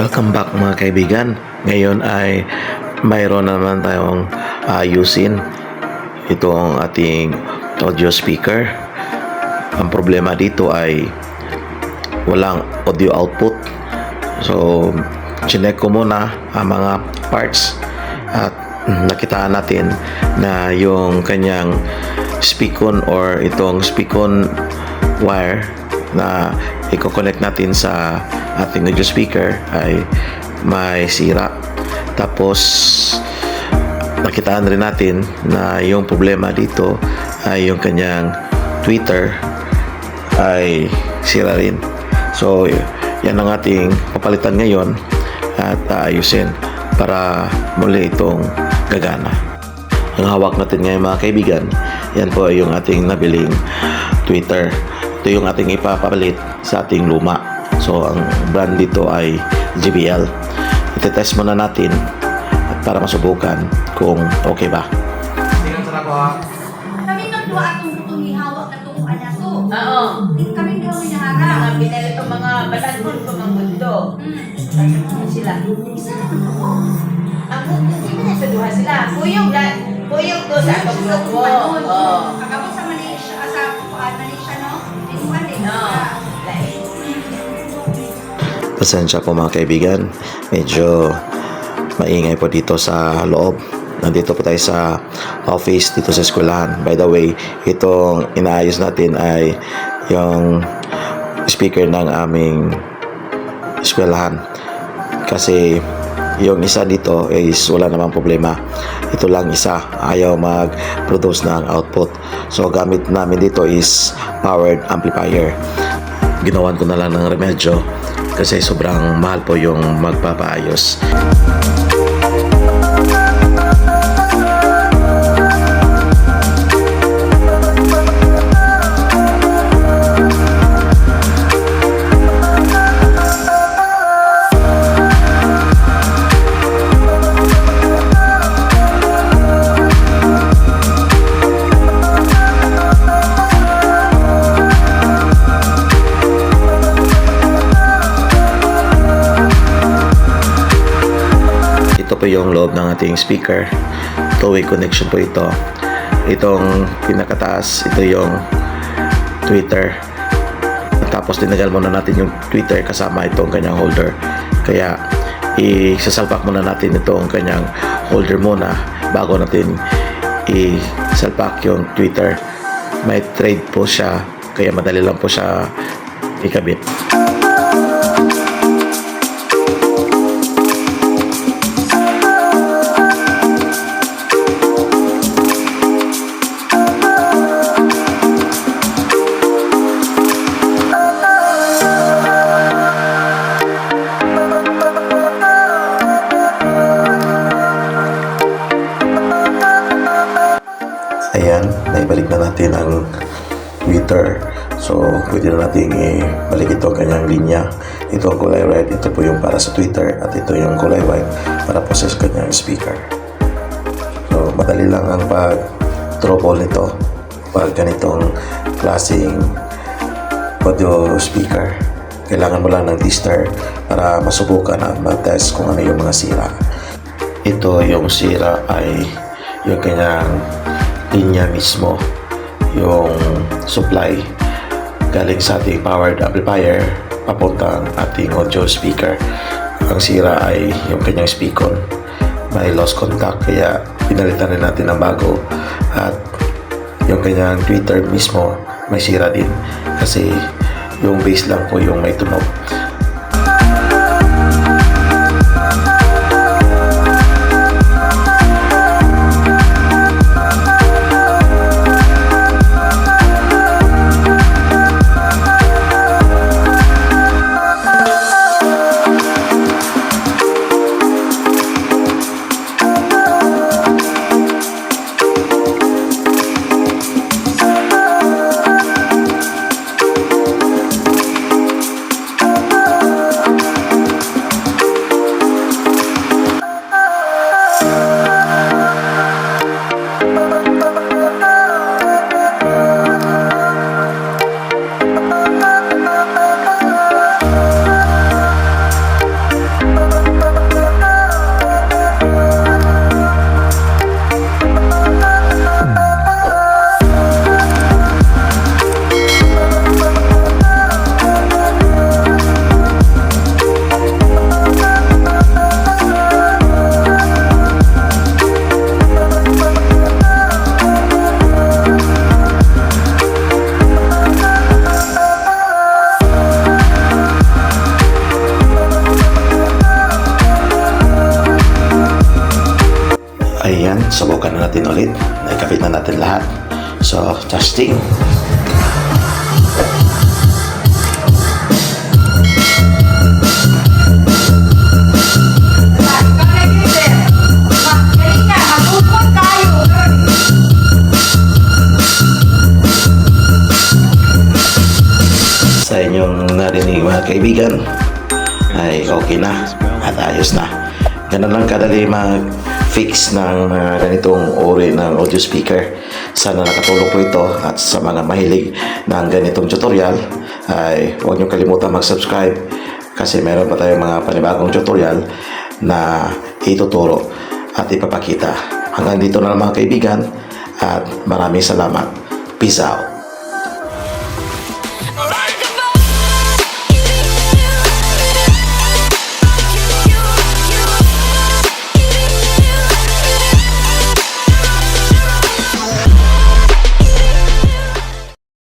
Welcome back mga kaibigan. Ngayon ay mayroon naman tayong ayusin itong ating audio speaker. Ang problema dito ay walang audio output. So, chinek ko muna ang mga parts at nakitaan natin na yung kanyang speakon or itong speakon wire na i-connect natin sa ating audio speaker ay may sira. Tapos nakitaan rin natin na yung problema dito ay yung kanyang Twitter ay sira rin. So, yan ang ating papalitan ngayon at ayusin para muli itong gagana. Ang hawak natin ngayon mga kaibigan, yan po ay yung ating nabiling Twitter. Ito yung ating ipapalit sa ating luma. So, ang brand dito ay JBL. Itetest muna natin para masubukan kung okay ba. Kami nang dua atong butong ihawak na itong. Oo. Kami daw Mga minaharap. pinali itong mga balagbon ko mga mundo. Hmm. Sila? Isa naman ako. Ako, hindi na sa duha sila. Kuyog na, kuyog to sa atong grupo. Oo. Pasensya po mga kaibigan. Medyo maingay po dito sa loob. Nandito po tayo sa office dito sa eskwelahan. By the way, itong inaayos natin ay yung speaker ng aming eskwelahan. Kasi yung isa dito is wala namang problema. Ito lang isa, ayaw mag-produce ng output. So gamit namin dito is powered amplifier ginawan ko na lang ng remedyo kasi sobrang mahal po yung magpapaayos. Ito po yung loob ng ating speaker. Two-way connection po ito. Itong pinakataas, ito yung Twitter. Tapos tinagal muna natin yung Twitter kasama itong kanyang holder. Kaya isasalpak muna natin itong kanyang holder muna bago natin isalpak yung Twitter. May trade po siya kaya madali lang po siya ikabit. Ayan, naibalik na natin ang Twitter. So, pwede na natin ibalik ito ang kanyang linya. Ito ang kulay red, ito po yung para sa Twitter at ito yung kulay white para po sa kanyang speaker. So, madali lang ang pag-trouble nito pag ganitong klaseng audio speaker. Kailangan mo lang ng tester para masubukan at mag-test kung ano yung mga sira. Ito yung sira ay yung kanyang linya mismo yung supply galing sa ating powered amplifier papuntang ating audio speaker. Ang sira ay yung kanyang speakon may lost contact kaya pinalitan rin natin ng bago. At yung kanyang tweeter mismo may sira din. Kasi yung base lang po yung may tunog natin ulit. Naikabit na natin lahat. So, testing. Sa inyong narinig mga kaibigan, ay okay na at ayos na. Ganun lang kadali mag-fix ng mga ganitong uri ng audio speaker. Sana nakatulong po ito at sa mga mahilig ng ganitong tutorial ay huwag niyo kalimutan mag-subscribe kasi meron pa tayong mga panibagong tutorial na ituturo at ipapakita. Hanggang dito na lang mga kaibigan at maraming salamat. Peace out.